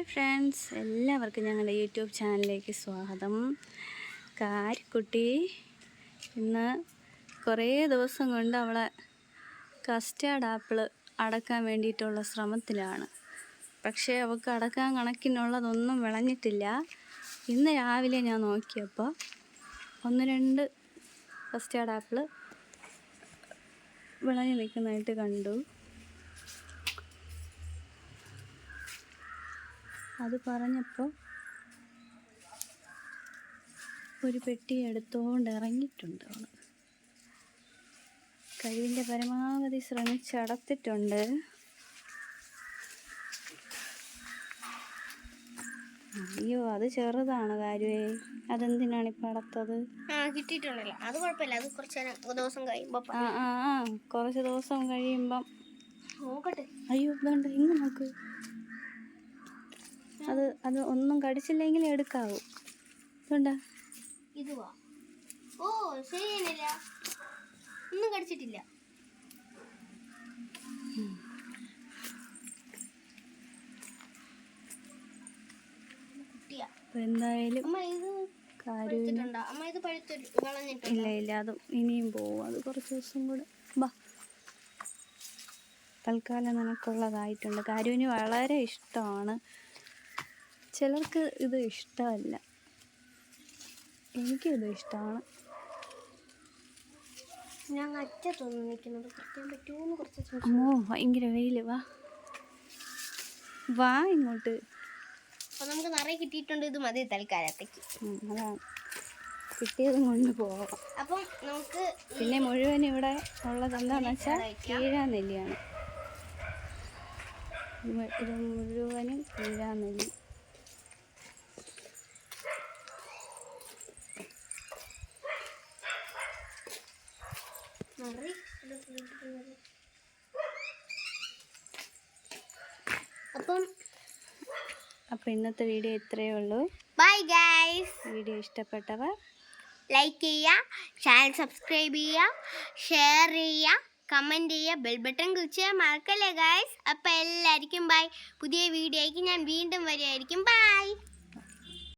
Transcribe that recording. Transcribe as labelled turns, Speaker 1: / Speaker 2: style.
Speaker 1: Hello friends എല്ലാവർക്കും ഞങ്ങളുടെ YouTube ചാനലിലേക്ക് സ്വാഗതം. കാരിക്കുട്ടി ഇന്ന് കുറേ ദിവസം കൊണ്ട് അവളെ കസ്റ്റാർഡ് ആപ്പിൾ അടക്കാൻ വേണ്ടിയിട്ടുള്ള ശ്രമത്തിലാണ്. പക്ഷേ അവൾക്ക് അടക്കാൻ കണക്കിനുള്ളതൊന്നും വിളഞ്ഞിട്ടില്ല. ഇന്ന് രാവിലെ ഞാൻ നോക്കിയപ്പോൾ ഒന്ന് രണ്ട് കസ്റ്റാർഡ് ആപ്പിൾ വിളഞ്ഞ് നിൽക്കുന്നതായിട്ട് കണ്ടു. അത് പറഞ്ഞപ്പോൾ ഒരു പെട്ടി എടുത്തുകൊണ്ട് ഇറങ്ങിയിട്ടുണ്ട് അവൾ. കഴിവിന്റെ പരമാവധി ശ്രമിച്ചടത്തിട്ടുണ്ട്. അയ്യോ അത് ചെറുതാണ് കാര്യേ. അതെന്തിനാണ് ഇപ്പം അടത്തത്?
Speaker 2: ആ കിട്ടിയിട്ടുണ്ടല്ലോ. അത് കുഴപ്പമില്ല. അത് കുറച്ച് ദിവസം കഴിയുമ്പോ
Speaker 1: ആ ആ ആ. കുറച്ച് ദിവസം കഴിയുമ്പം
Speaker 2: നോക്കട്ടെ.
Speaker 1: അയ്യോ ഇതുണ്ട് ഇങ്ങ് നോക്ക്. അത് അത് ഒന്നും കടിച്ചില്ലെങ്കിൽ എടുക്കാവൂ. ഇതുണ്ടാ?
Speaker 2: ഇതുവാ. ഓ ഒന്നും കടിച്ചിട്ടില്ല.
Speaker 1: എന്തായാലും ഇല്ല ഇല്ല അത് ഇനിയും പോവും. അത് കുറച്ച് ദിവസം കൂടെ. ബാ. തൽക്കാലം നിനക്കുള്ളതായിട്ടുണ്ട്. കാര്യവിന് വളരെ ഇഷ്ടമാണ്. ചിലർക്ക് ഇത് ഇഷ്ടമല്ല. എനിക്കിത് ഇഷ്ടമാണ്.
Speaker 2: ഞാൻ അറ്റത്തൊന്നും നിൽക്കുന്നത്. കൃത്യം പറ്റുമോന്ന് കുറച്ച്.
Speaker 1: അമ്മോ ഭയങ്കര വെയിൽ വാ. വാ ഇങ്ങോട്ട്.
Speaker 2: അപ്പൊ നമുക്ക് നിറയെ കിട്ടിയിട്ടുണ്ട് ഇത് മതി തൽക്കാലത്തേക്ക്.
Speaker 1: അതാണ് കിട്ടിയതും കൊണ്ട് പോവാം.
Speaker 2: അപ്പം നമുക്ക്
Speaker 1: പിന്നെ മുഴുവൻ ഇവിടെ ഉള്ളത് എന്താണെന്ന് വെച്ചാൽ കീഴാനെല്ലിയാണ് ഇത് മുഴുവനും കീഴാനെല്ലി
Speaker 2: അപ്പം
Speaker 1: അപ്പോൾ ഇന്നത്തെ വീഡിയോ ഇത്രയേ ഉള്ളൂ.
Speaker 2: ബൈ ഗൈസ്
Speaker 1: വീഡിയോ ഇഷ്ടപ്പെട്ടവർ
Speaker 2: ലൈക്ക് ചെയ്യുക ചാനൽ സബ്സ്ക്രൈബ് ചെയ്യുക ഷെയർ ചെയ്യുക കമന്റ് ചെയ്യുക ബെൽ ബട്ടൺ ക്ലിക്ക് ചെയ്യാൻ മറക്കല്ലേ ഗൈസ് അപ്പോൾ എല്ലാവർക്കും ബൈ പുതിയ വീഡിയോയ്ക്ക് ഞാൻ വീണ്ടും വരുമായിരിക്കും ബൈ